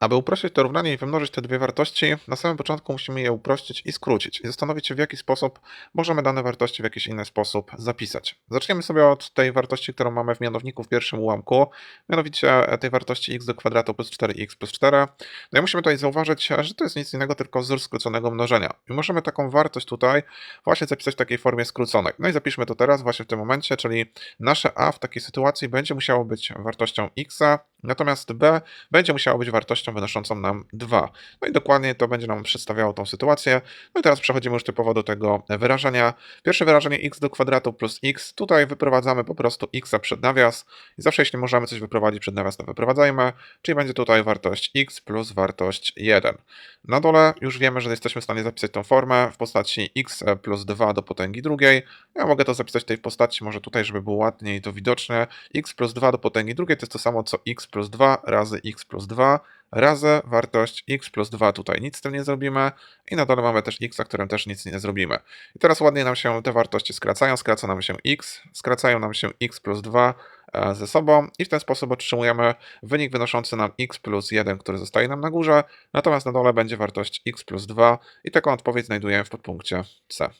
Aby uprościć to równanie i wymnożyć te dwie wartości, na samym początku musimy je uprościć i skrócić i zastanowić się w jaki sposób możemy dane wartości w jakiś inny sposób zapisać. Zaczniemy sobie od tej wartości, którą mamy w mianowniku w pierwszym ułamku, mianowicie tej wartości x do kwadratu plus 4x plus 4. No i musimy tutaj zauważyć, że to jest nic innego, tylko wzór skróconego mnożenia. I możemy taką wartość tutaj właśnie zapisać w takiej formie skróconej. No i zapiszmy to teraz właśnie w tym momencie, czyli nasze a w takiej sytuacji będzie musiało być wartością x, natomiast b będzie musiało być wartością wynoszącą nam 2. No i dokładnie to będzie nam przedstawiało tą sytuację. No i teraz przechodzimy już typowo do tego wyrażenia. Pierwsze wyrażenie x do kwadratu plus x. Tutaj wyprowadzamy po prostu x przed nawias. I zawsze jeśli możemy coś wyprowadzić przed nawias, to wyprowadzajmy. Czyli będzie tutaj wartość x plus wartość 1. Na dole już wiemy, że jesteśmy w stanie zapisać tą formę w postaci x plus 2 do potęgi drugiej. Ja mogę to zapisać w tej postaci, może tutaj, żeby było ładniej to widoczne. x plus 2 do potęgi drugiej to jest to samo co x plus 2 razy x plus 2 razy wartość x plus 2, tutaj nic z tym nie zrobimy i na dole mamy też x, a którym też nic nie zrobimy. I teraz ładnie nam się te wartości skracają, skraca nam się x, skracają nam się x plus 2 e, ze sobą i w ten sposób otrzymujemy wynik wynoszący nam x plus 1, który zostaje nam na górze, natomiast na dole będzie wartość x plus 2 i taką odpowiedź znajdujemy w podpunkcie C.